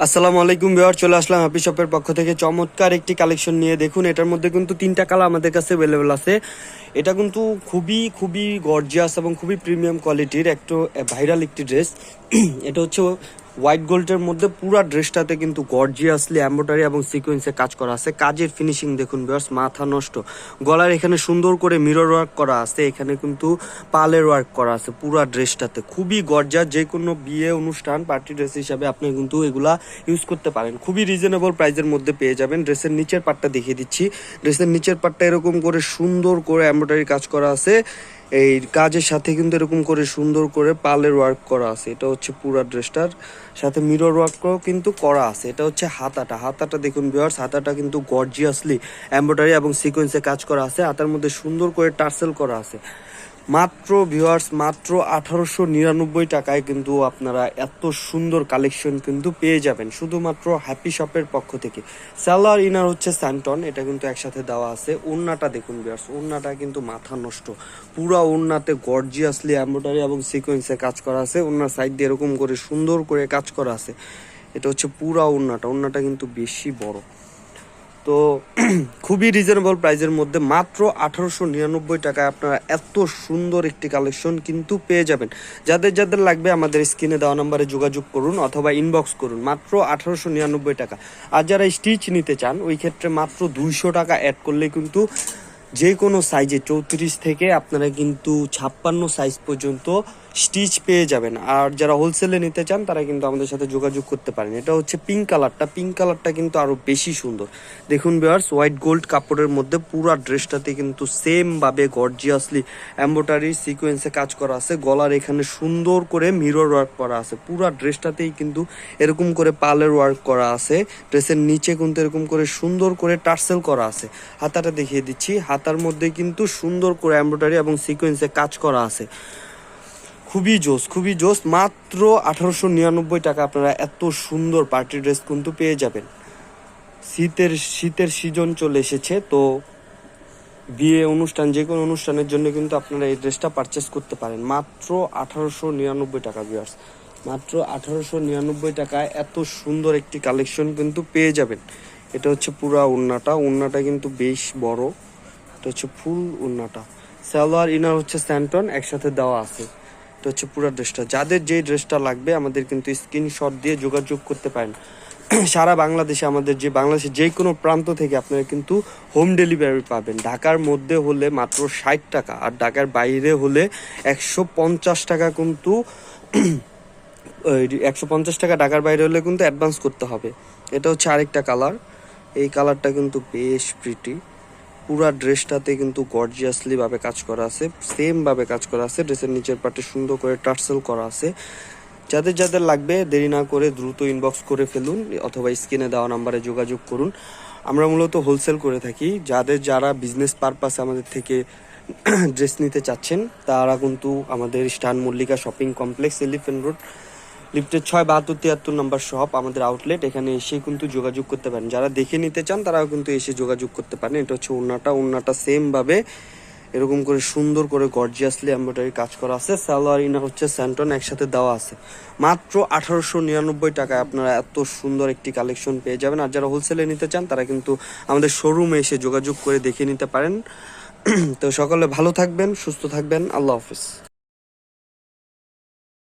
আসসালামু আলাইকুম বিহার চলে আসলাম হ্যাপি শপের পক্ষ থেকে। চমৎকার একটি কালেকশন নিয়ে দেখুন। এটার মধ্যে কিন্তু তিনটা কালার আমাদের কাছে অ্যাভেলেবেল আছে। এটা কিন্তু খুবই খুবই গর্জিয়াস এবং খুবই প্রিমিয়াম কোয়ালিটির একটু ভাইরাল একটি ড্রেস এটা হচ্ছে হোয়াইট গোল্ডের মধ্যে পুরা ড্রেসটাতে কিন্তু গর্জিয়াসলি এম্ব্রয়ডারি এবং সিকোয়েন্সে কাজ করা আছে। কাজের ফিনিশিং দেখুন বিয়ার্স মাথা নষ্ট। গলার এখানে সুন্দর করে মিরর ওয়ার্ক করা আছে, এখানে কিন্তু পালের ওয়ার্ক করা আছে পুরা ড্রেসটাতে। খুবই গর্জিয়াস যে কোনো বিয়ে অনুষ্ঠান পার্টি ড্রেস হিসাবে আপনি কিন্তু এগুলা ইউজ করতে পারেন। খুবই রিজনেবল প্রাইসের মধ্যে পেয়ে যাবেন। ড্রেসের নিচের পার্টটা দেখিয়ে দিচ্ছি। ড্রেসের নিচের পার্টটা এরকম করে সুন্দর করে এমব্রয়ডারি কাজ করা আছে। এই কাজের সাথে কিন্তু এরকম করে সুন্দর করে পালের ওয়ার্ক করা আছে। এটা হচ্ছে পুরা ড্রেসটার সাথে মিরর ওয়ার্কও কিন্তু করা আছে। এটা হচ্ছে হাতাটা। হাতাটা দেখুন বিয়ার্স হাতাটা কিন্তু গর্জিয়াসলি এম্ব্রয়ডারি এবং সিকোয়েন্সে কাজ করা আছে। হাতার মধ্যে সুন্দর করে টার্সেল করা আছে। মাত্র ভিউয়ার্স মাত্র আঠারোশো নিরানব্বই টাকায় কিন্তু আপনারা এত সুন্দর কালেকশন কিন্তু পেয়ে যাবেন, শুধুমাত্র হ্যাপি শপের পক্ষ থেকে। স্যালার ইনার হচ্ছে স্যান্টন এটা কিন্তু একসাথে দেওয়া আছে। ওড়নাটা দেখুন ভিউয়ার্স ওড়নাটা কিন্তু মাথা নষ্ট। পুরা ওড়নাতে গর্জিয়াসলি এমব্রয়ডারি এবং সিকোয়েন্সে কাজ করা আছে। ওনার সাইড দিয়ে এরকম করে সুন্দর করে কাজ করা আছে। এটা হচ্ছে পুরা ওড়নাটা ওড়নাটা কিন্তু বেশি বড়। তো খুবই রিজনেবল প্রাইজের মধ্যে মাত্র আঠারোশো নিরানব্বই টাকায় আপনারা এত সুন্দর একটি কালেকশন কিন্তু পেয়ে যাবেন। যাদের যাদের লাগবে আমাদের স্ক্রিনে দেওয়া নাম্বারে যোগাযোগ করুন অথবা ইনবক্স করুন। মাত্র আঠারোশো নিরানব্বই টাকা। আর যারা স্টিচ নিতে চান, ওই ক্ষেত্রে মাত্র দুইশো টাকা অ্যাড করলে কিন্তু যে কোনো সাইজে চৌত্রিশ থেকে আপনারা কিন্তু ছাপ্পান্ন সাইজ পর্যন্ত স্টিচ পেয়ে যাবেন। আর যারা হোলসেলে নিতে চান, তারা কিন্তু আমাদের সাথে যোগাযোগ করতে পারেন। এটা হচ্ছে পিঙ্ক কালারটা পিঙ্ক কালারটা কিন্তু আরও বেশি সুন্দর। দেখুন বিয়ার্স হোয়াইট গোল্ড কাপড়ের মধ্যে পুরা ড্রেসটাতে কিন্তু সেমভাবে গর্জিয়াসলি এম্বোটারি সিকোয়েন্সে কাজ করা আছে। গলার এখানে সুন্দর করে মিরর ওয়ার্ক করা আছে। পুরা ড্রেসটাতেই কিন্তু এরকম করে পালের ওয়ার্ক করা আছে। ড্রেসের নিচে কিন্তু এরকম করে সুন্দর করে টার্সেল করা আছে। হাতাটা দেখিয়ে দিচ্ছি। হাতার মধ্যে কিন্তু সুন্দর করে এম্ব্রয়ডারি এবং সিকোয়েন্সে কাজ করা আছে। খুবই জোস খুবই জোস। মাত্র আঠারোশো নিরানব্বই টাকা আপনারা এত সুন্দর পার্টি ড্রেস কিন্তু পেয়ে যাবেন। শীতের শীতের সিজন চলে এসেছে, তো বিয়ে অনুষ্ঠান, যে কোনো অনুষ্ঠানের জন্য কিন্তু আপনারা এই ড্রেসটা পারচেস করতে পারেন। মাত্র আঠারোশো নিরানব্বই টাকা বিয়ার্স মাত্র আঠারোশো নিরানব্বই টাকায় এত সুন্দর একটি কালেকশন কিন্তু পেয়ে যাবেন। এটা হচ্ছে পুরা উন্নাটা। উন্নাটা কিন্তু বেশ বড়। এটা হচ্ছে ফুল উন্নাটা। সালোয়ার ইনার হচ্ছে স্যান্টন একসাথে দেওয়া আছে। এটা হচ্ছে পুরো ড্রেসটা। যাদের যে ড্রেসটা লাগবে, আমাদের কিন্তু স্ক্রিনশট দিয়ে যোগাযোগ করতে পারেন। সারা বাংলাদেশে আমাদের যে, বাংলাদেশের যে কোনো প্রান্ত থেকে আপনারা কিন্তু হোম ডেলিভারি পাবেন। ঢাকার মধ্যে হলে মাত্র ষাট টাকা, আর ঢাকার বাইরে হলে একশো পঞ্চাশ টাকা কিন্তু একশো পঞ্চাশ টাকা ঢাকার বাইরে হলে কিন্তু অ্যাডভান্স করতে হবে। এটা হচ্ছে আরেকটা কালার এই কালারটা কিন্তু বেশ প্রিটি পুরা ড্রেসটাতে কিন্তু গর্জিয়াসলি ভাবে কাজ করা আছে সেম ভাবে কাজ করা আছে, ড্রেসের নিচের পাটে সুন্দর করে টার্সেল করা আছে। যাদের যাদের লাগবে দেরি না করে দ্রুত ইনবক্স করে ফেলুন, অথবা স্ক্রিনে দেওয়া নাম্বারে যোগাযোগ করুন। আমরা মূলত হোলসেল করে থাকি। যাদের যারা বিজনেস পারপাসে আমাদের থেকে ড্রেস নিতে চাচ্ছেন, তারা কিন্তু আমাদের স্টান Mallika shopping complex elephant road লিফটের ছয়, বাহাত্তর, তিয়াত্তর নম্বর শপ আমাদের আউটলেট এখানে এসে কিন্তু যোগাযোগ করতে পারেন। যারা দেখে নিতে চান, তারাও কিন্তু এসে যোগাযোগ করতে পারেন। এটা হচ্ছে ওনাটা ওনাটা সেমভাবে এরকম করে সুন্দর করে গর্জিয়াসলি এমব্রয়ডারি কাজ করা আছে। সালোয়ার, ইনার হচ্ছে স্যান্টন একসাথে দেওয়া আছে। মাত্র আঠারোশো নিরানব্বই টাকায় আপনারা এত সুন্দর একটি কালেকশন পেয়ে যাবেন। আর যারা হোলসেলে নিতে চান, তারা কিন্তু আমাদের শোরুমে এসে যোগাযোগ করে দেখে নিতে পারেন। তো সকলে ভালো থাকবেন, সুস্থ থাকবেন। আল্লাহ হাফিজ।